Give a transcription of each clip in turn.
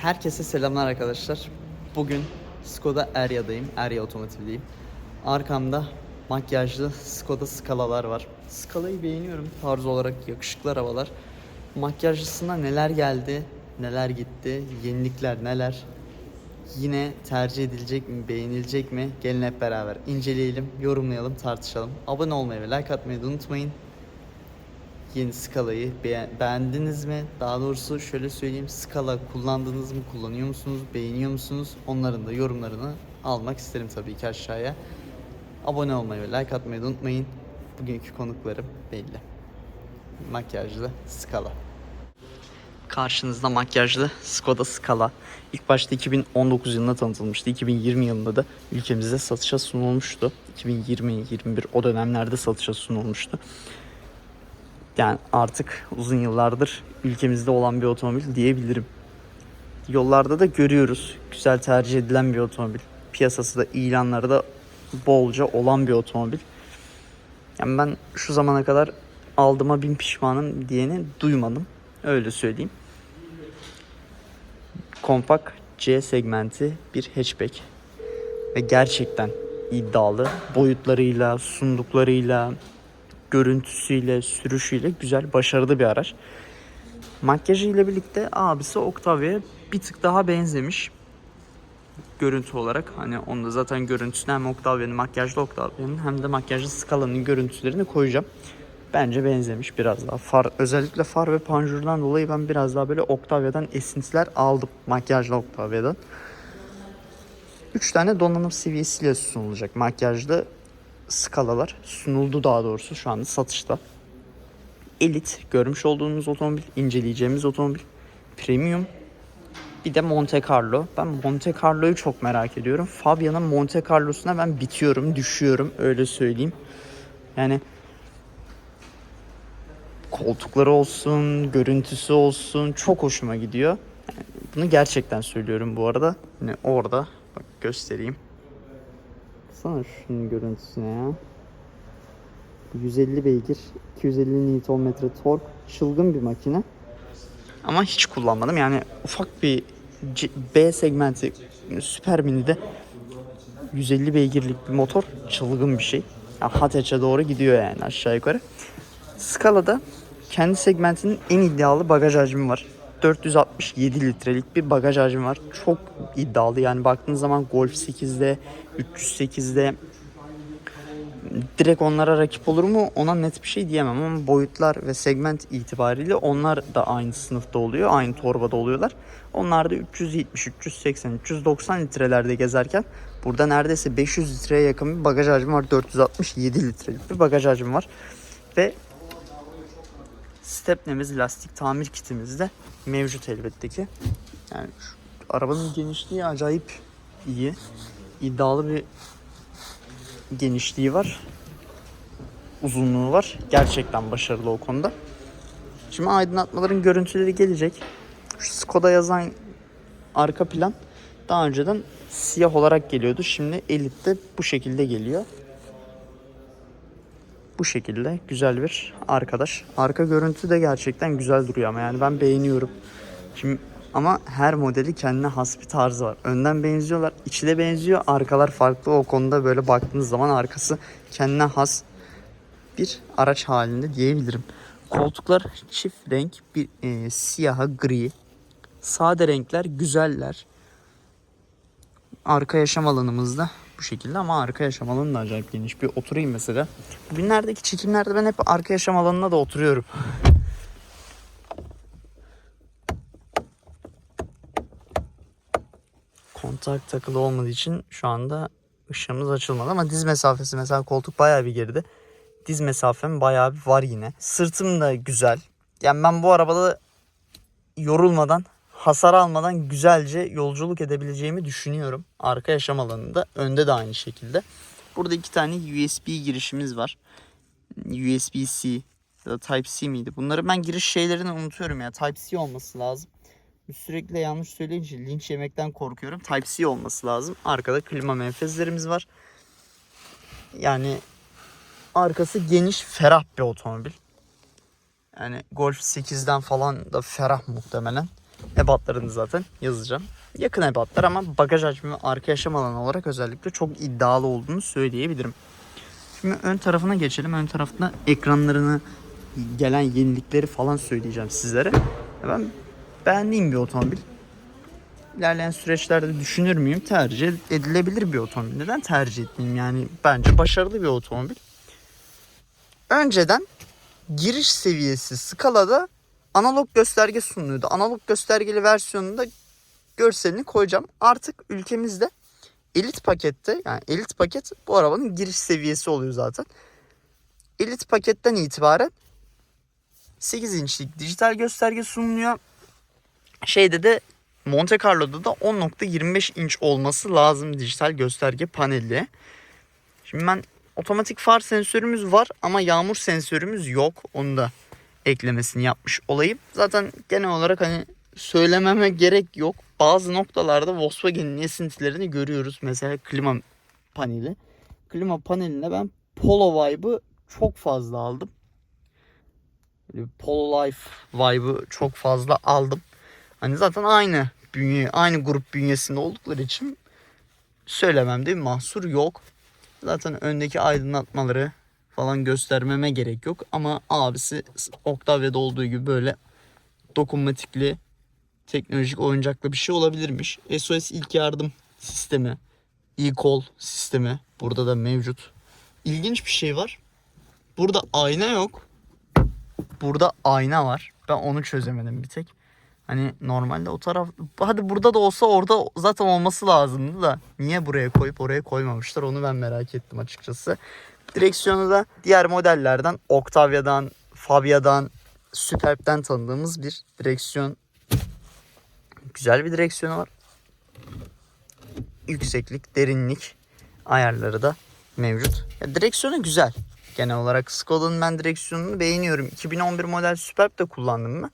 Herkese selamlar arkadaşlar. Bugün Skoda Erya'dayım. Erya Otomotiv'deyim. Arkamda makyajlı Skoda Scala'lar var. Scala'yı beğeniyorum. Tarz olarak yakışıklı arabalar. Makyajlısına neler geldi, neler gitti, yenilikler neler. Yine tercih edilecek mi, beğenilecek mi? Gelin hep beraber inceleyelim, yorumlayalım, tartışalım. Abone olmayı ve like atmayı da unutmayın yeni skalayı beğen- beğendiniz mi? Daha doğrusu şöyle söyleyeyim skala kullandınız mı? Kullanıyor musunuz? Beğeniyor musunuz? Onların da yorumlarını almak isterim tabii ki aşağıya. Abone olmayı ve like atmayı da unutmayın. Bugünkü konuklarım belli. Makyajlı skala. Karşınızda makyajlı Skoda Scala. İlk başta 2019 yılında tanıtılmıştı. 2020 yılında da ülkemizde satışa sunulmuştu. 2020-21 o dönemlerde satışa sunulmuştu. Yani artık uzun yıllardır ülkemizde olan bir otomobil diyebilirim. Yollarda da görüyoruz. Güzel tercih edilen bir otomobil. Piyasası da ilanlarda bolca olan bir otomobil. Yani ben şu zamana kadar aldığıma bin pişmanım diyeni duymadım. Öyle söyleyeyim. Kompakt C segmenti bir hatchback. Ve gerçekten iddialı. Boyutlarıyla, sunduklarıyla, görüntüsüyle, sürüşüyle güzel, başarılı bir araç. Makyajı ile birlikte abisi Octavia'ya bir tık daha benzemiş. Görüntü olarak hani onda zaten görüntüsünü hem Octavia'nın makyajlı Octavia'nın hem de makyajlı Scala'nın görüntülerini koyacağım. Bence benzemiş biraz daha. Far özellikle far ve panjurdan dolayı ben biraz daha böyle Octavia'dan esintiler aldım makyajlı Octavia'dan. 3 tane donanım seviyesiyle sunulacak makyajlı skalalar sunuldu daha doğrusu şu anda satışta. Elit görmüş olduğunuz otomobil, inceleyeceğimiz otomobil. Premium. Bir de Monte Carlo. Ben Monte Carlo'yu çok merak ediyorum. Fabia'nın Monte Carlo'suna ben bitiyorum, düşüyorum öyle söyleyeyim. Yani koltukları olsun, görüntüsü olsun çok hoşuma gidiyor. Yani bunu gerçekten söylüyorum bu arada. Hani orada bak göstereyim. Baksana şunun görüntüsüne ya. 150 beygir, 250 Nm tork, çılgın bir makine. Ama hiç kullanmadım. Yani ufak bir C- B segmenti Super Mini'de 150 beygirlik bir motor çılgın bir şey. Yani Hateç'e doğru gidiyor yani aşağı yukarı. Scala'da kendi segmentinin en iddialı bagaj hacmi var. 467 litrelik bir bagaj hacmi var. Çok iddialı yani baktığınız zaman Golf 8'de, 308'de direkt onlara rakip olur mu ona net bir şey diyemem ama boyutlar ve segment itibariyle onlar da aynı sınıfta oluyor. Aynı torbada oluyorlar. Onlar da 370, 380, 390 litrelerde gezerken burada neredeyse 500 litreye yakın bir bagaj hacmi var. 467 litrelik bir bagaj hacmi var. Ve stepnemiz, lastik tamir kitimiz de mevcut elbette ki. Yani arabanın genişliği acayip iyi. İddialı bir genişliği var. Uzunluğu var. Gerçekten başarılı o konuda. Şimdi aydınlatmaların görüntüleri gelecek. Şu Skoda yazan arka plan daha önceden siyah olarak geliyordu. Şimdi Elite'de bu şekilde geliyor. Bu şekilde güzel bir arkadaş. Arka görüntü de gerçekten güzel duruyor ama yani ben beğeniyorum. Şimdi ama her modeli kendine has bir tarzı var. Önden benziyorlar, içi de benziyor, arkalar farklı. O konuda böyle baktığınız zaman arkası kendine has bir araç halinde diyebilirim. Koltuklar çift renk, bir e, siyaha gri. Sade renkler güzeller. Arka yaşam alanımız da bu şekilde ama arka yaşam alanı da acayip geniş. Bir oturayım mesela. Bugünlerdeki çekimlerde ben hep arka yaşam alanına da oturuyorum. kontak takılı olmadığı için şu anda ışığımız açılmadı ama diz mesafesi mesela koltuk bayağı bir geride. Diz mesafem bayağı bir var yine. Sırtım da güzel. Yani ben bu arabada yorulmadan, hasar almadan güzelce yolculuk edebileceğimi düşünüyorum. Arka yaşam alanında, önde de aynı şekilde. Burada iki tane USB girişimiz var. USB-C ya da Type-C miydi? Bunları ben giriş şeylerini unutuyorum ya. Type-C olması lazım. Sürekli yanlış söyleyince linç yemekten korkuyorum. Type-C olması lazım. Arkada klima menfezlerimiz var. Yani arkası geniş, ferah bir otomobil. Yani Golf 8'den falan da ferah muhtemelen. Ebatlarını zaten yazacağım. Yakın ebatlar ama bagaj hacmi arka yaşam alanı olarak özellikle çok iddialı olduğunu söyleyebilirim. Şimdi ön tarafına geçelim. Ön tarafta ekranlarını gelen yenilikleri falan söyleyeceğim sizlere. Ben beğendiğim bir otomobil. İlerleyen süreçlerde düşünür müyüm? Tercih edilebilir bir otomobil. Neden tercih etmeyeyim? Yani bence başarılı bir otomobil. Önceden giriş seviyesi skalada analog gösterge sunuyordu. Analog göstergeli versiyonunda görselini koyacağım. Artık ülkemizde elit pakette yani elit paket bu arabanın giriş seviyesi oluyor zaten. Elit paketten itibaren 8 inçlik dijital gösterge sunuluyor. Şeyde de Monte Carlo'da da 10.25 inç olması lazım dijital gösterge paneli. Şimdi ben otomatik far sensörümüz var ama yağmur sensörümüz yok. Onu da eklemesini yapmış olayım. Zaten genel olarak hani söylememe gerek yok. Bazı noktalarda Volkswagen'in esintilerini görüyoruz. Mesela klima paneli. Klima panelinde ben Polo vibe'ı çok fazla aldım. Polo Life vibe'ı çok fazla aldım. Hani zaten aynı bünye, aynı grup bünyesinde oldukları için söylememde bir mahsur yok. Zaten öndeki aydınlatmaları falan göstermeme gerek yok. Ama abisi Octavia'da olduğu gibi böyle dokunmatikli teknolojik oyuncaklı bir şey olabilirmiş. SOS ilk yardım sistemi, e-call sistemi burada da mevcut. İlginç bir şey var. Burada ayna yok. Burada ayna var. Ben onu çözemedim bir tek. Hani normalde o taraf hadi burada da olsa orada zaten olması lazımdı da niye buraya koyup oraya koymamışlar onu ben merak ettim açıkçası. Direksiyonu da diğer modellerden Octavia'dan, Fabia'dan, Superb'den tanıdığımız bir direksiyon. Güzel bir direksiyonu var. Yükseklik, derinlik ayarları da mevcut. Ya direksiyonu güzel. Genel olarak Skoda'nın ben direksiyonunu beğeniyorum. 2011 model Superb de kullandım ben.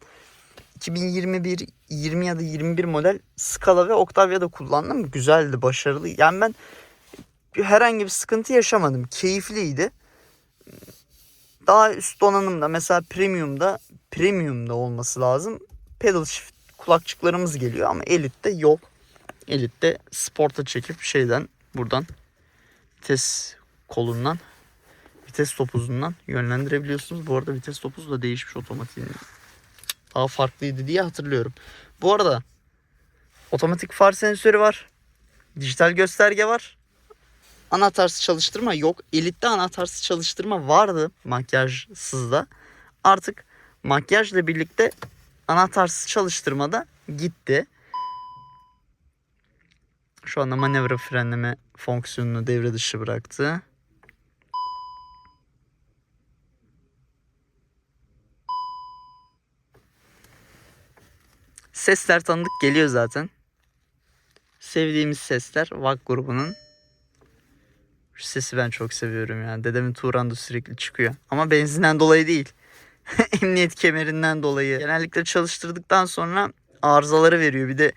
2021, 20 ya da 21 model Scala ve Octavia'da kullandım. Güzeldi, başarılı. Yani ben herhangi bir sıkıntı yaşamadım. Keyifliydi. Daha üst donanımda mesela premium'da premium'da olması lazım. Pedal shift kulakçıklarımız geliyor ama Elite'de yok. Elite'de sporta çekip şeyden buradan vites kolundan vites topuzundan yönlendirebiliyorsunuz. Bu arada vites topuzu da değişmiş otomatik. Daha farklıydı diye hatırlıyorum. Bu arada otomatik far sensörü var. Dijital gösterge var. Anahtarsız çalıştırma yok. Elit'te anahtarsız çalıştırma vardı makyajsızda. Artık makyajla birlikte anahtarsız çalıştırma da gitti. Şu anda manevra frenleme fonksiyonunu devre dışı bıraktı. Sesler tanıdık geliyor zaten. Sevdiğimiz sesler VAK grubunun. Sesi ben çok seviyorum ya. Dedemin Turan'da sürekli çıkıyor. Ama benzinden dolayı değil. Emniyet kemerinden dolayı. Genellikle çalıştırdıktan sonra arızaları veriyor. Bir de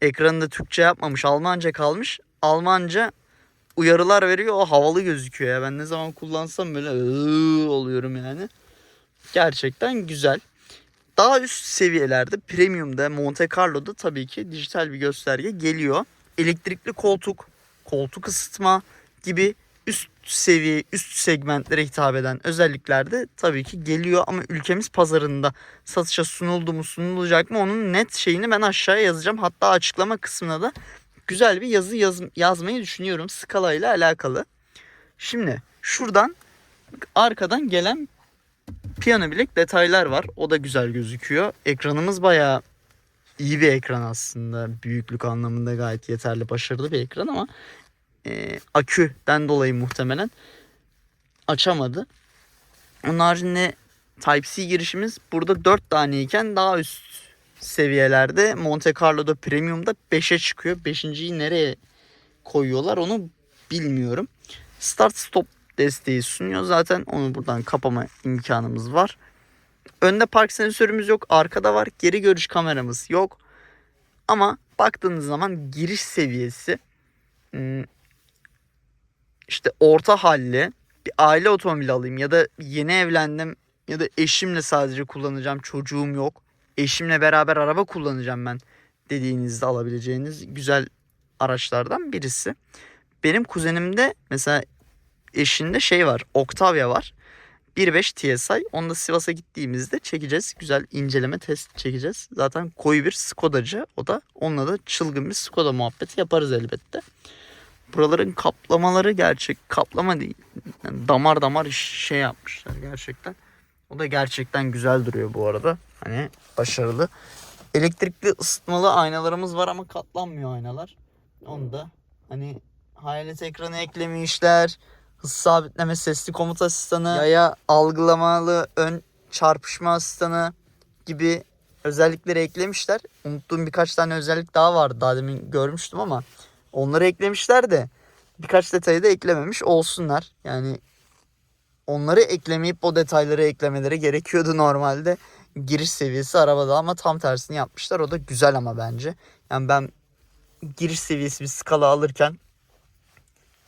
ekranında Türkçe yapmamış. Almanca kalmış. Almanca uyarılar veriyor. O havalı gözüküyor ya. Ben ne zaman kullansam böyle oluyorum yani. Gerçekten güzel. Daha üst seviyelerde premium'da Monte Carlo'da tabii ki dijital bir gösterge geliyor. Elektrikli koltuk, koltuk ısıtma gibi üst seviye, üst segmentlere hitap eden özellikler de tabii ki geliyor ama ülkemiz pazarında satışa sunuldu mu sunulacak mı onun net şeyini ben aşağıya yazacağım. Hatta açıklama kısmına da güzel bir yazı yaz, yazmayı düşünüyorum skala ile alakalı. Şimdi şuradan arkadan gelen piyano bilek detaylar var. O da güzel gözüküyor. Ekranımız bayağı iyi bir ekran aslında. Büyüklük anlamında gayet yeterli, başarılı bir ekran ama e, aküden dolayı muhtemelen açamadı. Onun haricinde Type-C girişimiz burada 4 taneyken daha üst seviyelerde Monte Carlo'da Premium'da 5'e çıkıyor. 5.yi nereye koyuyorlar onu bilmiyorum. Start stop desteği sunuyor. Zaten onu buradan kapama imkanımız var. Önde park sensörümüz yok. Arkada var. Geri görüş kameramız yok. Ama baktığınız zaman giriş seviyesi hmm, işte orta halli bir aile otomobili alayım ya da yeni evlendim ya da eşimle sadece kullanacağım çocuğum yok. eşimle beraber araba kullanacağım ben dediğinizde alabileceğiniz güzel araçlardan birisi. Benim kuzenimde mesela eşinde şey var. Octavia var. 1.5 TSI. Onu da Sivas'a gittiğimizde çekeceğiz. Güzel inceleme test çekeceğiz. Zaten koyu bir Skodacı o da. Onunla da çılgın bir Skoda muhabbeti yaparız elbette. Buraların kaplamaları gerçek kaplama değil. Yani damar damar şey yapmışlar gerçekten. O da gerçekten güzel duruyor bu arada. Hani başarılı. Elektrikli ısıtmalı aynalarımız var ama katlanmıyor aynalar. Onu da hani hayalet ekranı eklemişler. Hız sabitleme sesli komut asistanı, yaya algılamalı ön çarpışma asistanı gibi özellikleri eklemişler. Unuttuğum birkaç tane özellik daha vardı. Daha demin görmüştüm ama onları eklemişler de birkaç detayı da eklememiş olsunlar. Yani onları eklemeyip o detayları eklemeleri gerekiyordu normalde. Giriş seviyesi arabada ama tam tersini yapmışlar. O da güzel ama bence. Yani ben giriş seviyesi bir skala alırken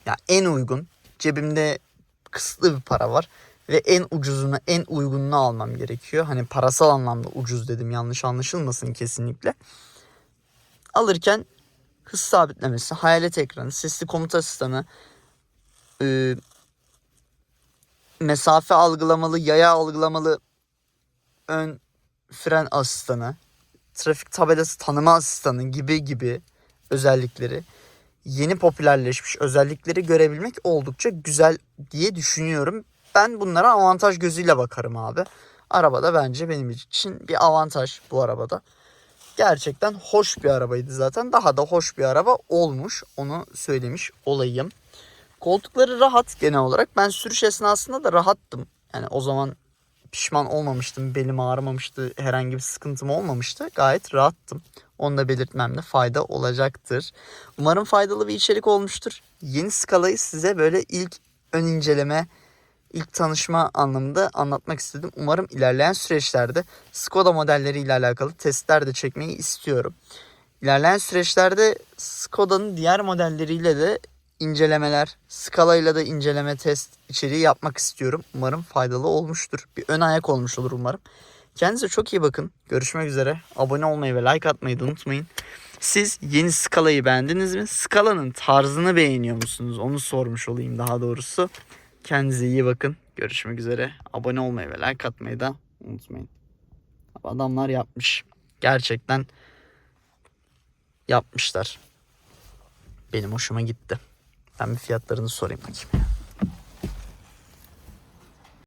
ya en uygun cebimde kısıtlı bir para var ve en ucuzunu en uygununu almam gerekiyor. Hani parasal anlamda ucuz dedim yanlış anlaşılmasın kesinlikle. Alırken hız sabitlemesi, hayalet ekranı, sesli komut asistanı, e, mesafe algılamalı, yaya algılamalı ön fren asistanı, trafik tabelası tanıma asistanı gibi gibi özellikleri yeni popülerleşmiş özellikleri görebilmek oldukça güzel diye düşünüyorum. Ben bunlara avantaj gözüyle bakarım abi. Arabada bence benim için bir avantaj bu arabada. Gerçekten hoş bir arabaydı zaten. Daha da hoş bir araba olmuş. Onu söylemiş olayım. Koltukları rahat genel olarak. Ben sürüş esnasında da rahattım. Yani o zaman pişman olmamıştım. Belim ağrımamıştı. Herhangi bir sıkıntım olmamıştı. Gayet rahattım. Onu da belirtmemde fayda olacaktır. Umarım faydalı bir içerik olmuştur. Yeni skalayı size böyle ilk ön inceleme, ilk tanışma anlamında anlatmak istedim. Umarım ilerleyen süreçlerde Skoda modelleri ile alakalı testler de çekmeyi istiyorum. İlerleyen süreçlerde Skoda'nın diğer modelleriyle de incelemeler, skalayla da inceleme test içeriği yapmak istiyorum. Umarım faydalı olmuştur. Bir ön ayak olmuş olur umarım. Kendinize çok iyi bakın. Görüşmek üzere. Abone olmayı ve like atmayı da unutmayın. Siz yeni skalayı beğendiniz mi? Skalanın tarzını beğeniyor musunuz? Onu sormuş olayım daha doğrusu. Kendinize iyi bakın. Görüşmek üzere. Abone olmayı ve like atmayı da unutmayın. Adamlar yapmış. Gerçekten yapmışlar. Benim hoşuma gitti. Ben bir fiyatlarını sorayım bakayım.